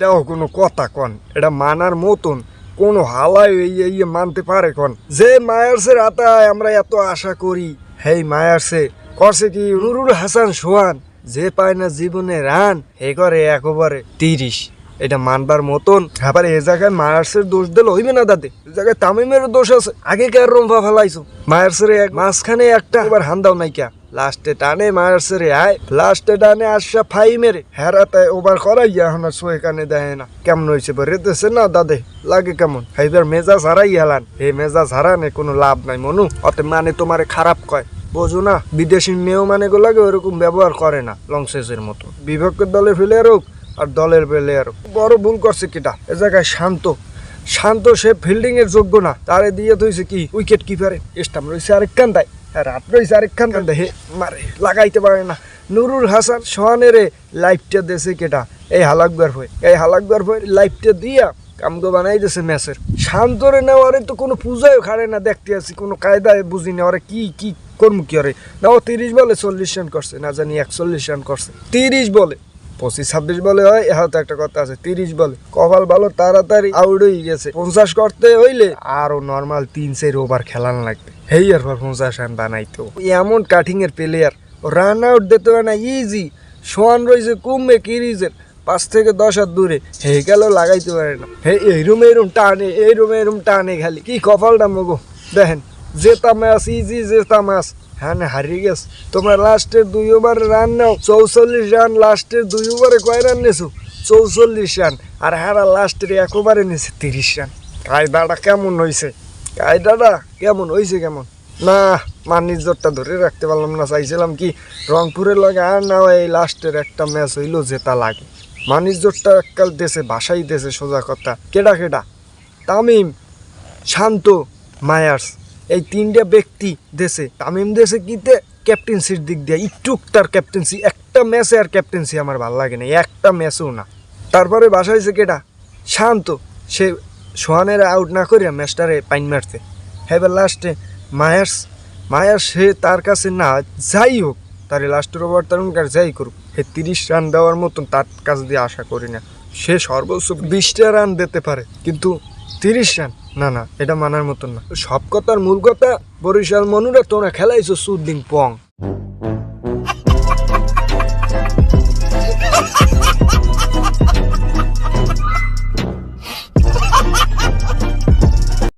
এটাও কোনো কথা কন। এটা মানার মতন কোনো হালাই এই ইয়ে মানতে পারে কন। যে মায়ার্সের আতায় আমরা এত আশা করি, হেই মায়ার্সে, করছে কি নুরুল হাসান সোহান, যে পায় না জীবনে রান হে করে একবারে তিরিশ। এটা মানবার মতন। আবার এ জায়গায় মায়ার্সের দোষ দিল হইবে না দাদে। এ জায়গায় তামিমের দোষ আছে। আগে কার রম্পা ফেলাইছো? মায়ার্সের এক মাঝখানে একটা। এবার হান্দাও নাই কা লাস্টে টানে মায়ার্সের আয়। লাস্টে টানে আসা ফাই মেরে হেরাতে ওভার করাই এখন আর সোয়ে কানে দেয় না। কেমন হয়েছে বা রেতেছে না দাদে? লাগে কেমন? এইবার মেজাজ হারাই হেলান। এই মেজাজ হারানে কোনো লাভ নাই মনু। অতে মানে তোমারে খারাপ কয়। বোঝো না, বিদেশি নিয়ম মানে গুলাকে ওরকম ব্যবহার করে না লং সেজের মতো। বিভক্ত দলে ফেলে হোক আর দলের প্লেয়ার বড় ভুল করছে কিটা? এ জায়গায় শান্ত। শান্ত সে ফিল্ডিং এর যোগ্য না। তারে দিয়ে থইছে কি? উইকেট কিপারে স্টাম রয়েছে আরেক কান্দায়। আর রাত রয়েছে আরেক কান্দায়। হে, মারে, লাগাইতে পারে না। নুরুল হাসান সোহানের লাইফটা দেশে কেটা? এই হালাকবার হয়ে। এই হালাকবার হয়ে লাইফটা দিয়া কামগো বানাই দিয়েছে ম্যাচের। শান্তরে নেওয়ারে তো কোনো পূজায় খাড়ে না দেখতে আছি। কোনো কায়দায় বুঝি না ওরে কি কি করব কি ওরে না ও তিরিশ বলে চল্লিশ রান করছে। না জানি একচল্লিশ রান করছে। তিরিশ বলে। পঁচিশ, ছাব্বিশ বলে হয় হয়তো একটা কথা আছে, তিরিশ বলে। কপাল ভালো, তাড়াতাড়ি আউট হয়ে গেছে। পঞ্চাশ করতে হইলে আরও নর্মাল তিন, চার ওভার খেলান লাগবে। হেই পর পঞ্চাশ রান বানাইতো এমন কাটিং এর প্লেয়ার রান আউট দিতে না ইজি সোয়ান রয়েছে, কমবে কিরিজের, পাঁচ থেকে দশ হাত দূরে। হে গেল লাগাইতে পারে না। হে, এই এইরুম এইরুম টানে, এই এইরুম এইরুম টানে খালি। কি কপালটা মগো? দেখেন। জেতা ম্যাচ ইজি জেতা ম্যাচ হ্যাঁ হারিয়ে গেছে। তোমরা লাস্টের দুই ওভার রান নাও। চৌচল্লিশ রান লাস্টের দুই ওভারে কয় রান নেছো? চৌচল্লিশ রান আর হারা লাস্টের এক ওভারে নিয়েছে তিরিশ রান কায়দাটা কেমন হয়েছে কায়দাটা কেমন? হয়েছে কেমন? না মানিজ্যরটা ধরে রাখতে পারলাম না। চাইছিলাম কি, রংপুরের লগে আর না এই লাস্টের একটা ম্যাচ হইল জেতা লাগে। মানিজ্যরটা এককাল দেশে ভাষাই দেশে সোজা কথা। কেডা কেডা? তামিম, শান্ত, মায়ার্স। এই তিনটা ব্যক্তি দেশে, তামিম দেশে কিতে ক্যাপ্টেন্সির দিক দিয়ে একটুক তার ক্যাপ্টেন্সি একটা ম্যাচে আর ক্যাপ্টেন্সি আমার ভালো লাগে না, একটা ম্যাচও না। তারপরে বাসা হয়েছে কেটা শান্ত, সে সোহানের আউট না করিয়া ম্যাচটারে পাইন মারতে হেবার লাস্টে মায়ার্স মায়ার্স সে তার কাছে না, যাই হোক, তার লাস্টের ওভার তার কার যাই করুক, সে তিরিশ রান দেওয়ার মতন তার কাছ দিয়ে আশা করি না। সে সর্বোচ্চ বিশটা রান দিতে পারে, কিন্তু তিরিশ রান না না, এটা মানার মতন না। সব কথার মূল কথা বরিশাল মনুরা তোমরা খেলাইছো সুদ্দিন পং।